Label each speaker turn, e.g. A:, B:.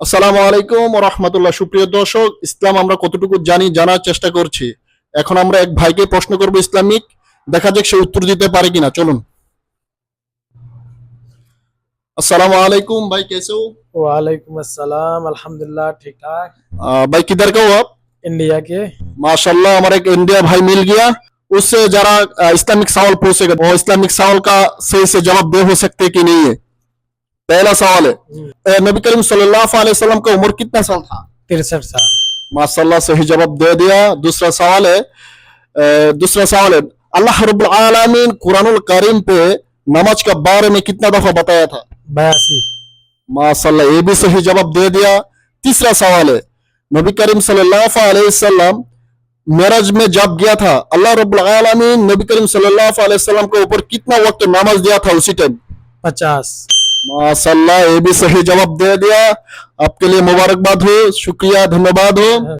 A: আসসালামু আলাইকুম রহমতুল্লাহ সুপ্রিয় দর্শক ইসলাম আমরা কতটুকু জানি জানার চেষ্টা করছি এখন আমরা এক ভাইকে প্রশ্ন করব ইসলামিক দেখা যাক সে উত্তর দিতে পারে কিনা চলুন আসসালামু আলাইকুম भाई कैसे हो
B: वालेकुम अस्सलाम अल्हम्दुलिल्लाह ठीक ठाक
A: आ, भाई किधर का हो आप
B: इंडिया के
A: माशाल्लाह हमारा एक इंडिया भाई मिल गया उससे जरा आ, इस्लामिक सवाल पूछेगा वो इस्लामिक सवाल का सही से जवाब दे हो सकते कि नहीं है पहला सवाल है। नबी करीम सल्लल्लाहु अलैहि वसल्लम का उम्र कितना साल था?
B: तिरसठ साल।
A: माशाल्लाह सही जवाब दे दिया। दूसरा सवाल है दूसरा सवाल है अल्लाह रब्बुल आलमीन कुरानुल करीम पे नमाज़ के बारे में कितना दफ़ा बताया था?
B: बयासी।
A: माशाल्लाह ये भी सही जवाब दे दिया। तीसरा सवाल है नबी करीम सल्लल्लाहु अलैहि वसल्लम मेराज में जब गया था अल्लाह रब्बुल आलमीन नबी करीम सल्लल्लाहु अलैहि वसल्लम के ऊपर कितना वक्त नमाज़ दिया था उसी टाइम
B: पचास।
A: माशाल्लाह ये भी सही जवाब दे दिया। आपके लिए मुबारकबाद हो शुक्रिया धन्यवाद हो।